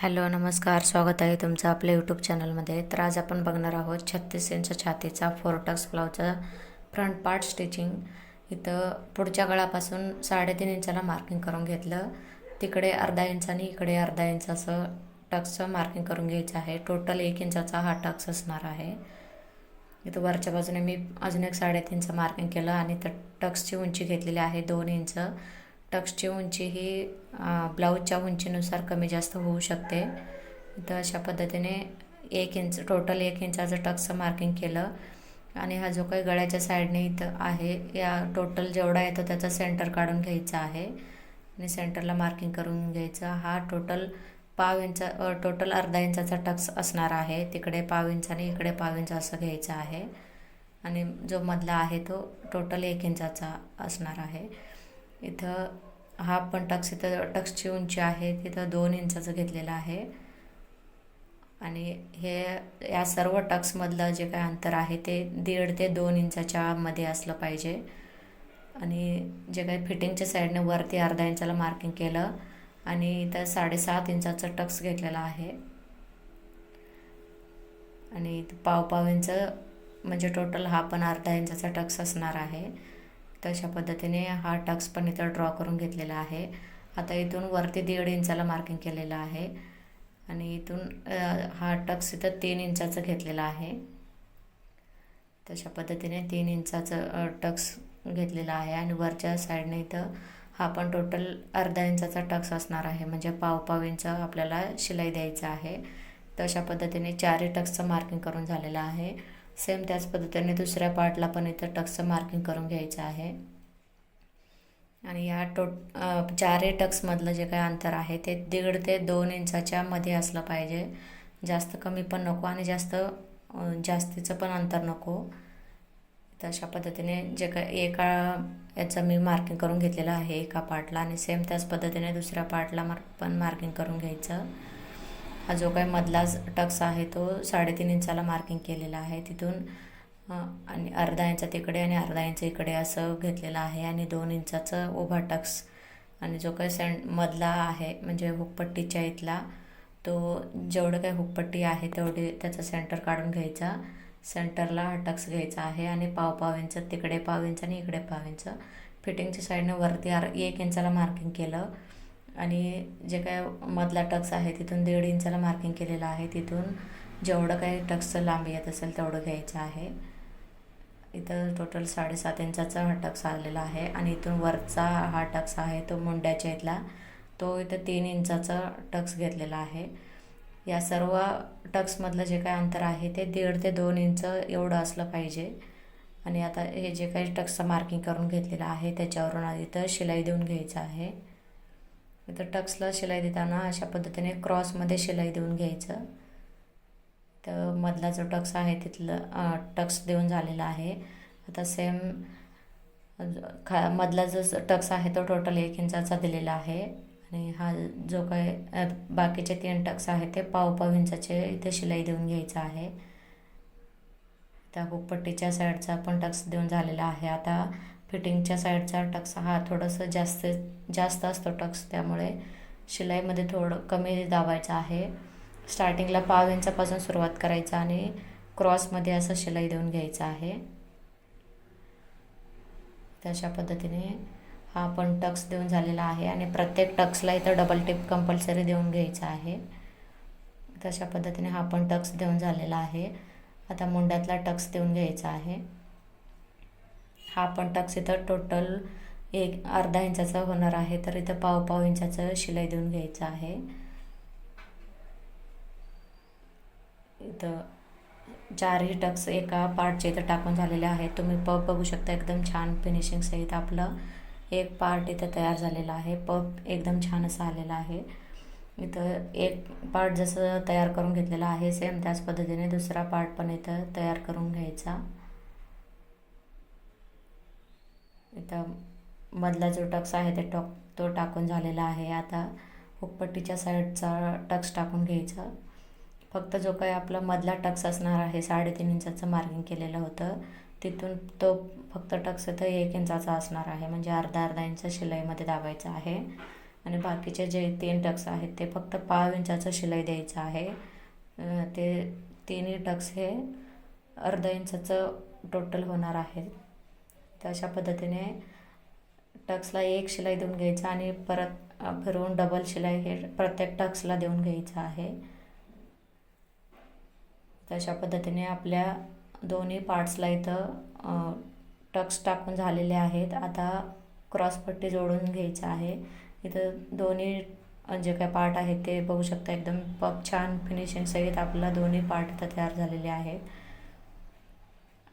Hello नमस्कार. स्वागत आहे तुमचं आपल्या यूट्यूब चॅनलमध्ये तर आज आपण बघणार आहोत छत्तीस इंच छातीचा फोरटक्स ब्लाऊजचा फ्रंट पार्ट स्टिचिंग. इथं पुढच्या गळापासून साडेतीन इंचाला मार्किंग करून घेतलं. तिकडे अर्धा इंच आणि इकडे अर्धा इंच असं टक्सचं मार्किंग करून घ्यायचं आहे. टोटल एक इंचाचा हा टक्स असणार आहे. इथं वरच्या बाजूने मी अजून एक साडेतीनचं मार्किंग केलं आणि तर टक्सची उंची घेतलेली आहे दोन इंच. टक्सची उंची ही ब्लाऊजच्या उंचीनुसार कमी जास्त होऊ शकते. तर अशा पद्धतीने एक इंच टोटल एक इंचाचं टक्सचं मार्किंग केलं. आणि हा जो काही गळ्याच्या साईडने इथं आहे या टोटल जेवढा येतो त्याचा सेंटर काढून घ्यायचा आहे. आणि सेंटरला मार्किंग करून घ्यायचं. हा टोटल पाव इंच टोटल अर्धा इंचाचा टक्स असणार आहे. तिकडे पाव इंच आणि इकडे पाव इंच असं घ्यायचं आहे. आणि जो मधला आहे तो टोटल एक इंचाचा असणार आहे. इथं हा पण टक्स इथं टक्सची उंची आहे तिथं दोन इंचाचं घेतलेलं आहे. आणि हे या सर्व टक्समधलं जे काय अंतर आहे ते दीड ते दोन इंचाच्या मध्ये असलं पाहिजे. आणि जे काही फिटिंगच्या साईडने वरती अर्धा इंचाला मार्किंग केलं आणि इथं साडेसात इंचाचं टक्स घेतलेला आहे. आणि पाव पाव इंच म्हणजे टोटल हा पण अर्धा इंचाचा टक्स असणार आहे. तशा पद्धतीने हा टक्स पण इथं ड्रॉ करून घेतलेला आहे. आता इथून वरती दीड इंचाला मार्किंग केलेलं आहे. आणि इथून हा टक्स इथं तीन इंचाचं घेतलेला आहे. तशा पद्धतीने तीन इंचाचं टक्स घेतलेला आहे. आणि वरच्या साईडने इथं हा पण टोटल अर्धा इंचाचा टक्स असणार आहे. म्हणजे पाव पाव इंच आपल्याला शिलाई द्यायचं आहे. तशा पद्धतीने चारही टक्सचं मार्किंग करून झालेलं आहे. सेम त्याच पद्धतीने दुसऱ्या पार्टला पण इथं टक्सचं मार्किंग करून घ्यायचं आहे. आणि या टो चारही टक्समधलं जे काही अंतर आहे ते दीड ते दोन इंचाच्या मध्ये असलं पाहिजे. जास्त कमी पण नको आणि जास्त जास्तीचं पण अंतर नको. तशा पद्धतीने जे काही एका याचं मी मार्किंग करून घेतलेलं आहे एका पार्टला आणि सेम त्याच पद्धतीने दुसऱ्या पार्टला मार्क पण मार्किंग करून घ्यायचं. हा जो काही मधला टक्स आहे तो साडेतीन इंचाला मार्किंग केलेला आहे. तिथून आणि अर्धा इंच तिकडे आणि अर्धा इंच इकडे असं घेतलेलं आहे. आणि दोन इंचाचं उभा टक्स आणि जो काही सेंट मधला आहे म्हणजे हुकपट्टीच्या इथला तो जेवढं काही हुकपट्टी आहे तेवढे त्याचं सेंटर काढून घ्यायचा. सेंटरला हा टक्स घ्यायचा आहे आणि पाव पाव इंच तिकडे पाव इंच आणि इकडे पाव इंच. फिटिंगच्या साईडनं वरती आर एक इंचाला मार्किंग केलं. आणि जे काय मधला टक्स आहे तिथून दीड इंचाला मार्किंग केलेलं आहे तिथून जेवढं काही टक्सचं लांबी येत असेल तेवढं घ्यायचं आहे. इथं टोटल साडेसात इंचाचा हा टक्स आलेला आहे आणि इथून वरचा हा टक्स आहे तो मुंड्याच्या इथला तो इथं तीन इंचाचा टक्स घेतलेला आहे. या सर्व टक्समधलं जे काय अंतर आहे ते दीड ते दोन इंच एवढं असलं पाहिजे. आणि आता हे जे काही टक्सचं मार्किंग करून घेतलेलं आहे त्याच्यावरून इथं शिलाई देऊन घ्यायचं आहे. तर टक्सला शिलाई देताना अशा पद्धतीने क्रॉसमध्ये शिलाई देऊन घ्यायचं. तर मधला जो टक्स आहे तिथलं टक्स देऊन झालेला आहे. आता सेम खा मधला जो टक्स आहे तो टोटल एक इंचाचा दिलेला आहे. आणि हा जो काय बाकीचे तीन टक्स आहेत ते पाव पाव इंचाचे इथे शिलाई देऊन घ्यायचं आहे. त्या हुकपट्टीच्या साईडचा पण टक्स देऊन झालेला आहे. आता फिटिंगच्या साईडचा टक्स हा थोडंसं जास्त जास्त असतो टक्स त्यामुळे शिलाईमध्ये थोडं कमी दाबायचं आहे. स्टार्टिंगला पाव इंचापासून सुरुवात करायचं आणि क्रॉसमध्ये असं शिलाई देऊन घ्यायचं आहे. तशा पद्धतीने हा पण टक्स देऊन झालेला आहे आणि प्रत्येक टक्सला इथं डबल टिप कंपल्सरी देऊन घ्यायचा आहे. तशा पद्धतीने हा पण टक्स देऊन झालेला आहे. आता मुंड्यातला टक्स देऊन घ्यायचा आहे. हा पण टक्स इथं टोटल एक अर्धा इंचाचा होणार आहे. तर इथं पाव पाव इंचाचं शिलाई देऊन घ्यायचं आहे. इथं चारही टक्स एका पार्टचे इथं टाकून झालेले आहेत. तुम्ही पप बघू शकता एकदम छान फिनिशिंग सहित आपलं एक पार्ट इथं तयार झालेला आहे. पप एकदम छान असं आलेला आहे. इथं एक पार्ट जसं तयार करून घेतलेला आहे सेम त्याच पद्धतीने दुसरा पार्ट पण इथं तयार करून घ्यायचा. इथं मधला जो टक्स आहे ते टॉक तो टाकून झालेला आहे. आता हुकपट्टीच्या साईडचा टक्स टाकून घ्यायचा. फक्त जो काही आपला मधला टक्स असणार आहे साडेतीन इंचाचं मार्किंग केलेलं होतं तिथून तो फक्त टक्स इथं एक इंचाचा असणार आहे. म्हणजे अर्धा अर्धा इंच शिलाईमध्ये दाबायचा आहे. आणि बाकीचे जे तीन टक्स आहेत ते फक्त पाव इंचाचं शिलाई द्यायचं आहे. ते तिन्ही टक्स हे अर्धा इंचाचं टोटल होणार आहे. तर अशा पद्धतीने टक्सला एक शिलाई देऊन घ्यायचं आणि परत अ, फिरवून डबल शिलाई हे प्रत्येक टक्सला देऊन घ्यायचं आहे. तर अशा पद्धतीने आपल्या दोन्ही पार्ट्सला इथं टक्स टाकून झालेले आहेत. आता क्रॉसपट्टी जोडून घ्यायचं आहे. इथं दोन्ही जे काय पार्ट आहेत ते बघू शकता. एकदम प छान फिनिशिंग सहित आपला दोन्ही पार्ट इथं तयार झालेले आहेत.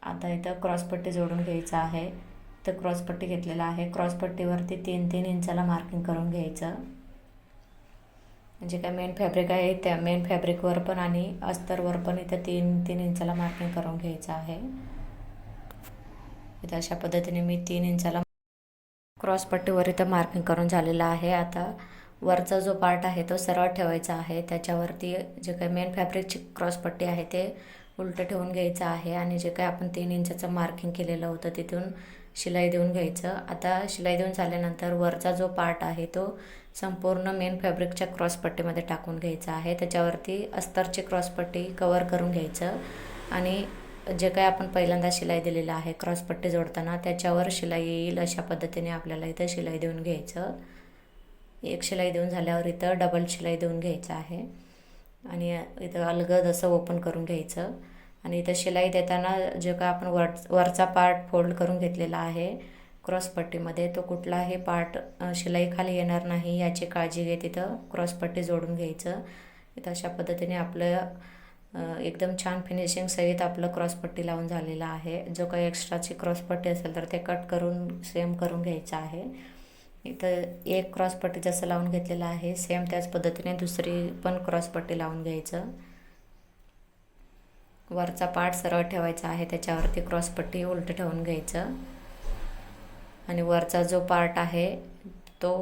आता इथं क्रॉसपट्टी जोडून घ्यायचं आहे. तर क्रॉसपट्टी घेतलेला आहे. क्रॉसपट्टीवरती तीन तीन इंचाला मार्किंग करून घ्यायचं. जे काय मेन फॅब्रिक आहे त्या मेन फॅब्रिकवर पण आणि अस्तरवर पण इथं तीन तीन इंचाला मार्किंग करून घ्यायचं आहे. इथं अशा पद्धतीने मी तीन इंचाला क्रॉसपट्टीवर इथं मार्किंग करून झालेलं आहे. आता वरचा जो पार्ट आहे तो सरळ ठेवायचा आहे. त्याच्यावरती जे काही मेन फॅब्रिकची क्रॉसपट्टी आहे ते उलटं ठेवून घ्यायचं आहे आणि जे काय आपण तीन इंचाचं मार्किंग केलेलं होतं तिथून शिलाई देऊन घ्यायचं. आता शिलाई देऊन झाल्यानंतर वरचा जो पार्ट आहे तो संपूर्ण मेन फॅब्रिकच्या क्रॉसपट्टीमध्ये टाकून घ्यायचा आहे. त्याच्यावरती अस्तरची क्रॉसपट्टी कवर करून घ्यायचं. आणि जे काय आपण पहिल्यांदा शिलाई दिलेलं आहे क्रॉसपट्टी जोडताना त्याच्यावर शिलाई येईल अशा पद्धतीने आपल्याला इथं शिलाई देऊन घ्यायचं. एक शिलाई देऊन झाल्यावर इथं डबल शिलाई देऊन घ्यायचं आहे. आणि इथं अलगद असं ओपन करून घ्यायचं. आणि इथं शिलाई देताना जे का आपण वर वरचा पार्ट फोल्ड करून घेतलेला आहे क्रॉसपट्टीमध्ये तो कुठलाही पार्ट शिलाईखाली शिलाई खाली येणार नाही याची काळजी घेत इथं क्रॉसपट्टी जोडून घ्यायचं. इथं अशा पद्धतीने आपलं एकदम छान फिनिशिंग सहित आपलं क्रॉसपट्टी लावून झालेलं आहे. जो काही एक्स्ट्राची क्रॉसपट्टी असेल तर ते कट करून सेम करून घ्यायचं आहे. इथं एक क्रॉसपट्टी जसं लावून घेतलेलं आहे सेम त्याच पद्धतीने दुसरी पण क्रॉसपट्टी लावून घ्यायचं. वरचा पार्ट सरळ ठेवायचा आहे त्याच्यावरती क्रॉसपट्टी उलट ठेवून घ्यायचं. आणि वरचा जो पार्ट आहे तो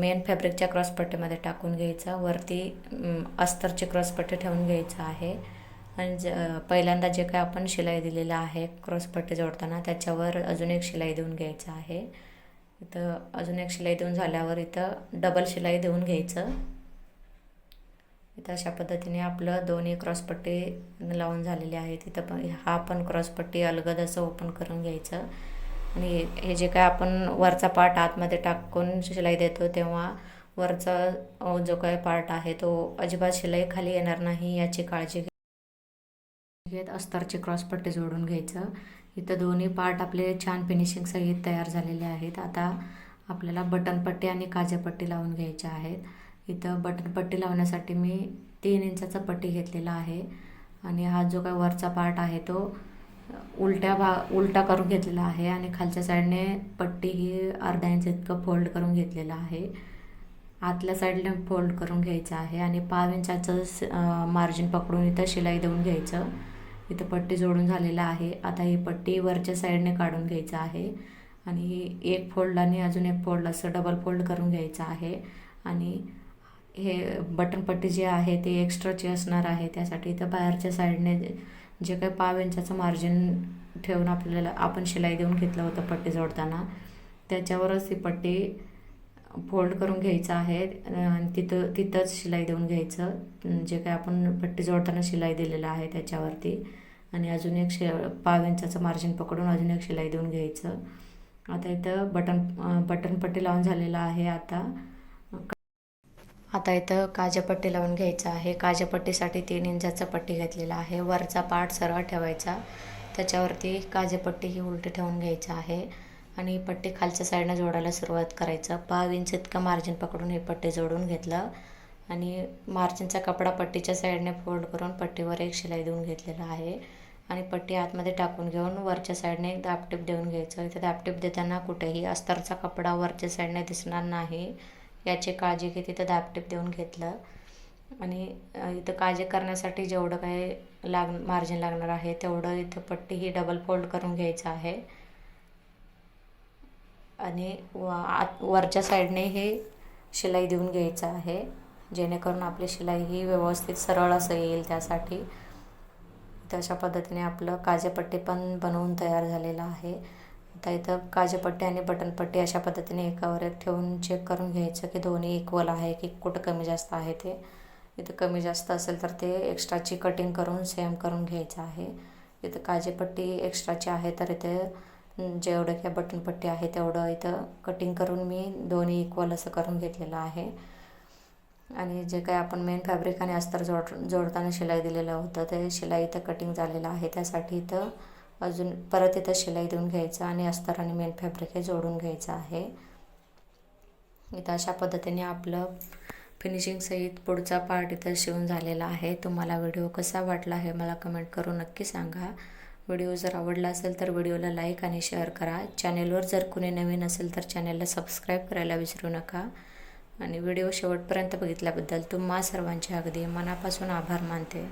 मेन फॅब्रिकच्या क्रॉसपट्टीमध्ये टाकून घ्यायचा. वरती अस्तरची क्रॉसपट्टी ठेवून घ्यायचं आहे. आणि ज पहिल्यांदा जे काय आपण शिलाई दिलेलं आहे क्रॉसपट्टी जोडताना त्याच्यावर अजून एक शिलाई देऊन घ्यायचं आहे. इथं अजून एक शिलाई देऊन झाल्यावर इथं डबल शिलाई देऊन घ्यायचं. इथं अशा पद्धतीने आपलं दोन्ही क्रॉसपट्टी लावून झालेली आहे तिथं पण हा पण क्रॉसपट्टी अलगद असं ओपन करून घ्यायचं. आणि हे जे काय आपण वरचा पार्ट आतमध्ये टाकून शिलाई देतो तेव्हा वरचा जो काय पार्ट आहे तो अजिबात शिलाई खाली येणार नाही याची काळजी घे- घेत अस्तरची क्रॉसपट्टी जोडून घ्यायचं. इथं दोन्ही पार्ट आपले छान फिनिशिंग सहित तयार झालेले आहेत. आता आपल्याला बटनपट्टी आणि काजापट्टी लावून घ्यायच्या आहेत. इथं बटनपट्टी लावण्यासाठी मी तीन इंचाचा पट्टी घेतलेला आहे. आणि हा जो काय वरचा पार्ट आहे तो उलट्या भा उलटा करून घेतलेला आहे आणि खालच्या साईडने पट्टी ही अर्धा इंच इतकं फोल्ड करून घेतलेलं आहे. आतल्या साईडने फोल्ड करून घ्यायचं आहे आणि पाव इंचाचं मार्जिन पकडून इथं शिलाई देऊन घ्यायचं. इथं पट्टी जोडून झालेलं आहे. आता ही पट्टी वरच्या साईडने काढून घ्यायचं आहे. आणि एक फोल्ड आणि अजून एक फोल्ड असं डबल फोल्ड करून घ्यायचं आहे. आणि हे बटन पट्टी जे आहे ती एक्स्ट्राची असणार आहे. त्यासाठी इथं बाहेरच्या साईडने जे- जे काही पाव इंचाचं मार्जिन ठेवून आपल्याला आपण शिलाई देऊन घेतलं होतं पट्टी जोडताना. त्याच्यावरच ती पट्टी फोल्ड करून घ्यायचं आहे आणि तिथं तिथंच शिलाई देऊन घ्यायचं. जे काय आपण पट्टी जोडताना शिलाई दिलेलं आहे त्याच्यावरती. आणि अजून एक शे पाव इंचाचं मार्जिन पकडून अजून एक शिलाई देऊन घ्यायचं. आता इथं बटन बटन पट्टी लावून झालेलं आहे आता. आता इथं काजापट्टी लावून घ्यायचं आहे. काजापट्टीसाठी तीन इंचाचा पट्टी घेतलेला आहे. वरचा पार्ट सरळ ठेवायचा. त्याच्यावरती काजेपट्टी ही उलटी ठेवून घ्यायचं आहे. आणि पट्टे पट्टी खालच्या साईडनं जोडायला सुरुवात करायचं. पाव इंच इतकं मार्जिन पकडून हे पट्टी जोडून घेतलं. आणि मार्जिनचा कपडा पट्टीच्या साईडने फोल्ड करून पट्टीवर एक शिलाई देऊन घेतलेला आहे. आणि पट्टी आतमध्ये टाकून घेऊन वरच्या साईडने एक दापटीप देऊन घ्यायचं. इथं दापटीप देताना कुठेही अस्तरचा कपडा वरच्या साईडने दिसणार नाही. याची काळजी घेत इथं दापटीप देऊन घेतलं. आणि इथं काळजी करण्यासाठी जेवढं काही लाग मार्जिन लागणार आहे तेवढं इथं पट्टी ही डबल फोल्ड करून घ्यायचं आहे. आणि व आत वरच्या साईडने हे शिलाई देऊन घ्यायचं आहे. जेणेकरून आपली शिलाई ही व्यवस्थित सरळ असं येईल त्यासाठी. तशा पद्धतीने आपलं काजेपट्टी पण बनवून तयार झालेलं आहे. आता इथं काजेपट्टी आणि बटनपट्टी अशा पद्धतीने एकावर एक ठेवून चेक करून घ्यायचं की दोन्ही इक्वल आहे की कुठं कमी जास्त आहे ते. इथं कमी जास्त असेल तर ते एक्स्ट्राची कटिंग करून सेम करून घ्यायचं आहे. इथं काजेपट्टी एक्स्ट्राची आहे तर इथे जेवढं काय बटनपट्टी आहे तेवढं इथं कटिंग करून मी दोन्ही इक्वल असं करून घेतलेलं आहे. आणि जे काय आपण मेन फॅब्रिक आणि अस्तर जोड जोडताना शिलाई दिलेलं होतं ते शिलाई इथं कटिंग झालेलं आहे. त्यासाठी इथं अजून परत इथं शिलाई देऊन घ्यायचं आणि अस्तर आणि मेन फॅब्रिक हे जोडून घ्यायचं आहे. इथं अशा पद्धतीने आपलं फिनिशिंग सहित पुढचा पार्ट इथं शिवून झालेला आहे. तुम्हाला व्हिडिओ कसा वाटला हे मला कमेंट करून नक्की सांगा. व्हिडिओ जर आवडला असेल तर व्हिडिओला लाईक आणि शेअर करा. चॅनेलवर जर कुणी नवीन असेल तर चॅनेलला सबस्क्राईब करायला विसरू नका. आणि व्हिडिओ शेवटपर्यंत बघितल्याबद्दल तुम्हा सर्वांचे अगदी मनापासून आभार मानते.